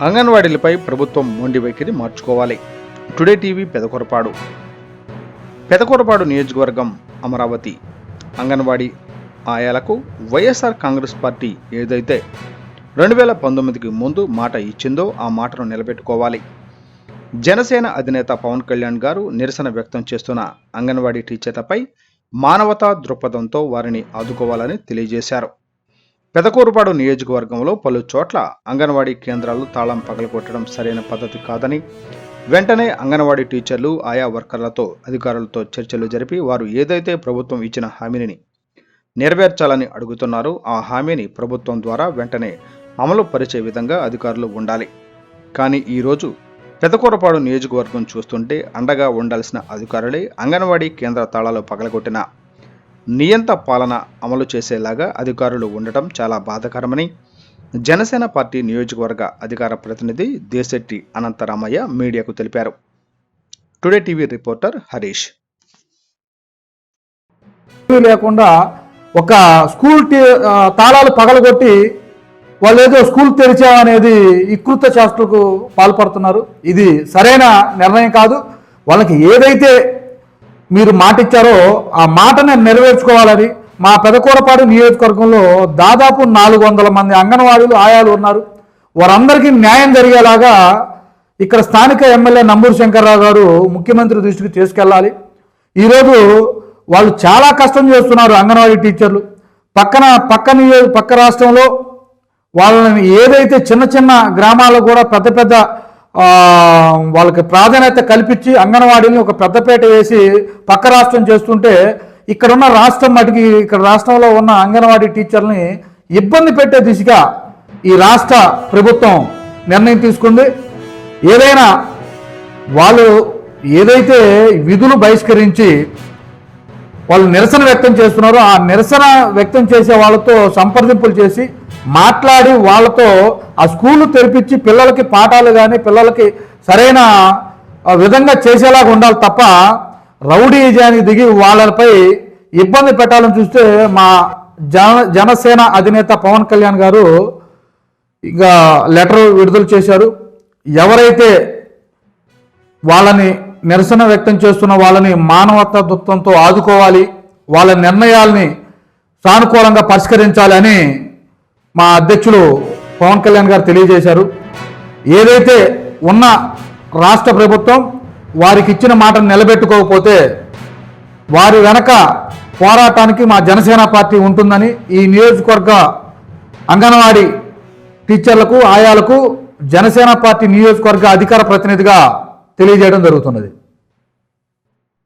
అంగన్వాడీలపై ప్రభుత్వం మొండి వైఖరి మార్చుకోవాలి. Today TV Pedakorapadu. పెదకొరపాడు నియోజకవర్గం అమరావతి. అంగన్వాడీ ఆయాలకు వైఎస్ఆర్ కాంగ్రెస్ పార్టీ ఏదైతే రెండు వేల పంతొమ్మిదికి ముందు మాట ఇచ్చిందో ఆ మాటను నిలబెట్టుకోవాలి. జనసేన అధినేత పవన్ కళ్యాణ్ గారు నిరసన వ్యక్తం చేస్తున్న అంగన్వాడీ టీచర్లపై మానవతా దృక్పథంతో వారిని ఆదుకోవాలని తెలియజేశారు. పెదకూరుపాడు నియోజకవర్గంలో పలు చోట్ల అంగన్వాడీ కేంద్రాలు తాళం పగలగొట్టడం సరైన పద్ధతి కాదని వెంటనే అంగన్వాడీ టీచర్లు ఆయా వర్కర్లతో అధికారులతో చర్చలు జరిపి వారు ఏదైతే ప్రభుత్వం ఇచ్చిన హామీని నెరవేర్చాలని అడుగుతున్నారో ఆ హామీని ప్రభుత్వం ద్వారా వెంటనే అమలు పరిచే విధంగా అధికారులు ఉండాలి. కానీ ఈరోజు పెదకూరపాడు నియోజకవర్గం చూస్తుంటే అండగా ఉండాల్సిన అధికారులే అంగన్వాడీ కేంద్ర తాళాలు పగలగొట్టిన నియంత పాలన అమలు చేసేలాగా అధికారులు ఉండటం చాలా బాధాకరమని జనసేన పార్టీ నియోజకవర్గ అధికార ప్రతినిధి దేశెట్టి అనంతరామయ్య మీడియాకు తెలిపారు. Today TV reporter Harish. లేకుండా ఒక స్కూల్ టీ- తాళాలు పగలగొట్టి వాళ్ళు ఏదో స్కూల్ తెరిచామనేది ఇకృత చేష్టలకు పాల్పడుతున్నారు. ఇది సరైన నిర్ణయం కాదు. వాళ్ళకి ఏదైతే మీరు మాట ఇచ్చారో ఆ మాటను నెరవేర్చుకోవాలని మా పెదకూరపాడు నియోజకవర్గంలో దాదాపు నాలుగు వందల మంది అంగన్వాడీలు ఆయాలు ఉన్నారు. వారందరికీ న్యాయం జరిగేలాగా ఇక్కడ స్థానిక ఎమ్మెల్యే నంబూరు శంకర్రావు గారు ముఖ్యమంత్రి దృష్టికి తీసుకెళ్ళాలి. ఈరోజు వాళ్ళు చాలా కష్టం చేస్తున్నారు అంగన్వాడీ టీచర్లు. పక్కన పక్క నియో- పక్క రాష్ట్రంలో వాళ్ళని ఏదైతే చిన్న చిన్న గ్రామాల్లో కూడా పెద్ద పెద్ద వాళ్ళకి ప్రాధాన్యత కల్పించి అంగన్వాడీని ఒక పెద్దపేట వేసి పక్క రాష్ట్రం చేస్తుంటే ఇక్కడున్న రాష్ట్రం మటుకి ఇక్కడ రాష్ట్రంలో ఉన్న అంగన్వాడీ టీచర్ని ఇబ్బంది పెట్టే దిశగా ఈ రాష్ట్ర ప్రభుత్వం నిర్ణయం తీసుకుంది. ఏదైనా వాళ్ళు ఏదైతే విధులు బహిష్కరించి వాళ్ళు నిరసన వ్యక్తం చేస్తున్నారు. ఆ నిరసన వ్యక్తం చేసే వాళ్ళతో సంప్రదింపులు చేసి మాట్లాడి వాళ్ళతో ఆ స్కూళ్ళు తెరిపించి పిల్లలకి పాఠాలు కానీ పిల్లలకి సరైన విధంగా చేసేలాగా ఉండాలి తప్ప రౌడీజానికి దిగి వాళ్ళపై ఇబ్బంది పెట్టాలని చూస్తే మా జన జనసేన అధినేత పవన్ కళ్యాణ్ గారు ఇంకా లెటర్ విడుదల చేశారు. ఎవరైతే వాళ్ళని నిరసన వ్యక్తం చేస్తున్న వాళ్ళని మానవతత్వంతో ఆదుకోవాలి వాళ్ళ నిర్ణయాల్ని సానుకూలంగా పరిష్కరించాలి అని మా అధ్యక్షులు పవన్ కళ్యాణ్ గారు తెలియజేశారు. ఏదైతే ఉన్న రాష్ట్ర ప్రభుత్వం వారికి ఇచ్చిన మాటను నిలబెట్టుకోకపోతే వారి వెనక పోరాటానికి మా జనసేన పార్టీ ఉంటుందని ఈ నియోజకవర్గ అంగన్వాడీ టీచర్లకు ఆయాలకు జనసేన పార్టీ నియోజకవర్గ అధికార ప్రతినిధిగా తెలియజేయడం జరుగుతున్నది.